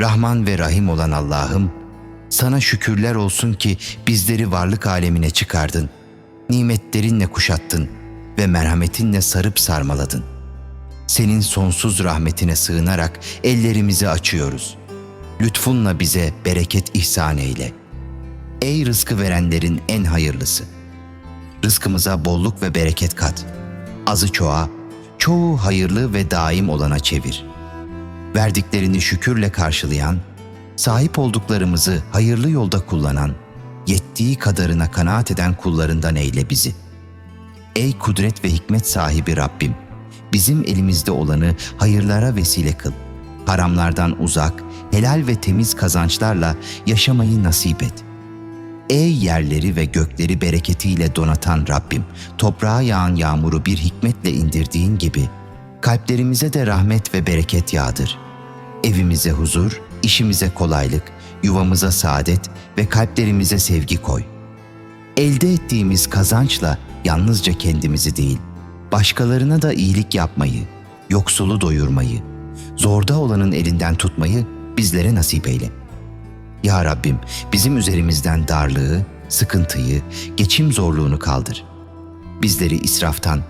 Rahman ve Rahim olan Allah'ım, sana şükürler olsun ki bizleri varlık alemine çıkardın. Nimetlerinle kuşattın ve merhametinle sarıp sarmaladın. Senin sonsuz rahmetine sığınarak ellerimizi açıyoruz. Lütfunla bize bereket ihsan eyle. Ey rızkı verenlerin en hayırlısı. Rızkımıza bolluk ve bereket kat. Azı çoğa, çoğu hayırlı ve daim olana çevir. Verdiklerini şükürle karşılayan, sahip olduklarımızı hayırlı yolda kullanan, yettiği kadarına kanaat eden kullarından eyle bizi. Ey kudret ve hikmet sahibi Rabbim, bizim elimizde olanı hayırlara vesile kıl. Haramlardan uzak, helal ve temiz kazançlarla yaşamayı nasip et. Ey yerleri ve gökleri bereketiyle donatan Rabbim, toprağa yağan yağmuru bir hikmetle indirdiğin gibi, kalplerimize de rahmet ve bereket yağdır. Evimize huzur, işimize kolaylık, yuvamıza saadet ve kalplerimize sevgi koy. Elde ettiğimiz kazançla yalnızca kendimizi değil, başkalarına da iyilik yapmayı, yoksulu doyurmayı, zorda olanın elinden tutmayı bizlere nasip eyle. Ya Rabbim bizim üzerimizden darlığı, sıkıntıyı, geçim zorluğunu kaldır. Bizleri israftan,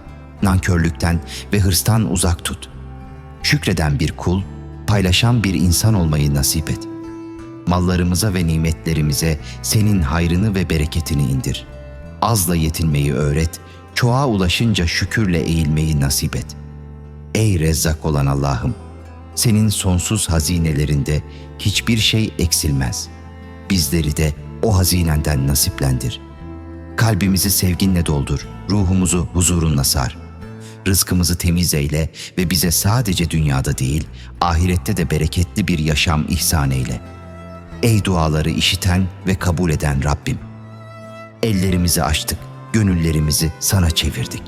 nankörlükten ve hırstan uzak tut. Şükreden bir kul, paylaşan bir insan olmayı nasip et. Mallarımıza ve nimetlerimize senin hayrını ve bereketini indir. Azla yetinmeyi öğret, çoğa ulaşınca şükürle eğilmeyi nasip et. Ey Rezzak olan Allah'ım, senin sonsuz hazinelerinde hiçbir şey eksilmez. Bizleri de o hazinenden nasiplendir. Kalbimizi sevginle doldur, ruhumuzu huzurunla sar. Rızkımızı temiz eyle ve bize sadece dünyada değil, ahirette de bereketli bir yaşam ihsan eyle. Ey duaları işiten ve kabul eden Rabbim! Ellerimizi açtık, gönüllerimizi sana çevirdik.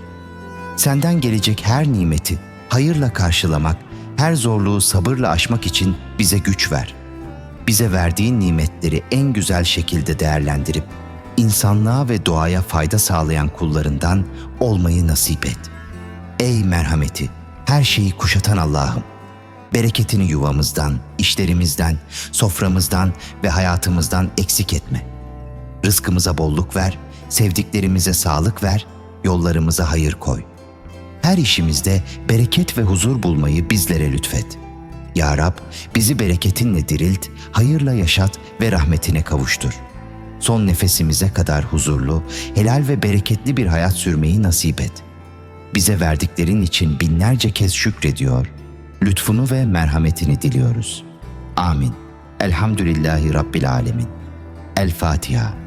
Senden gelecek her nimeti hayırla karşılamak, her zorluğu sabırla aşmak için bize güç ver. Bize verdiğin nimetleri en güzel şekilde değerlendirip insanlığa ve doğaya fayda sağlayan kullarından olmayı nasip et. Ey merhameti, her şeyi kuşatan Allah'ım, bereketini yuvamızdan, işlerimizden, soframızdan ve hayatımızdan eksik etme. Rızkımıza bolluk ver, sevdiklerimize sağlık ver, yollarımıza hayır koy. Her işimizde bereket ve huzur bulmayı bizlere lütfet. Ya Rab, bizi bereketinle dirilt, hayırla yaşat ve rahmetine kavuştur. Son nefesimize kadar huzurlu, helal ve bereketli bir hayat sürmeyi nasip et. Bize verdiklerin için binlerce kez şükrediyor, lütfunu ve merhametini diliyoruz. Amin. Elhamdülillahi Rabbil Alemin. El Fatiha.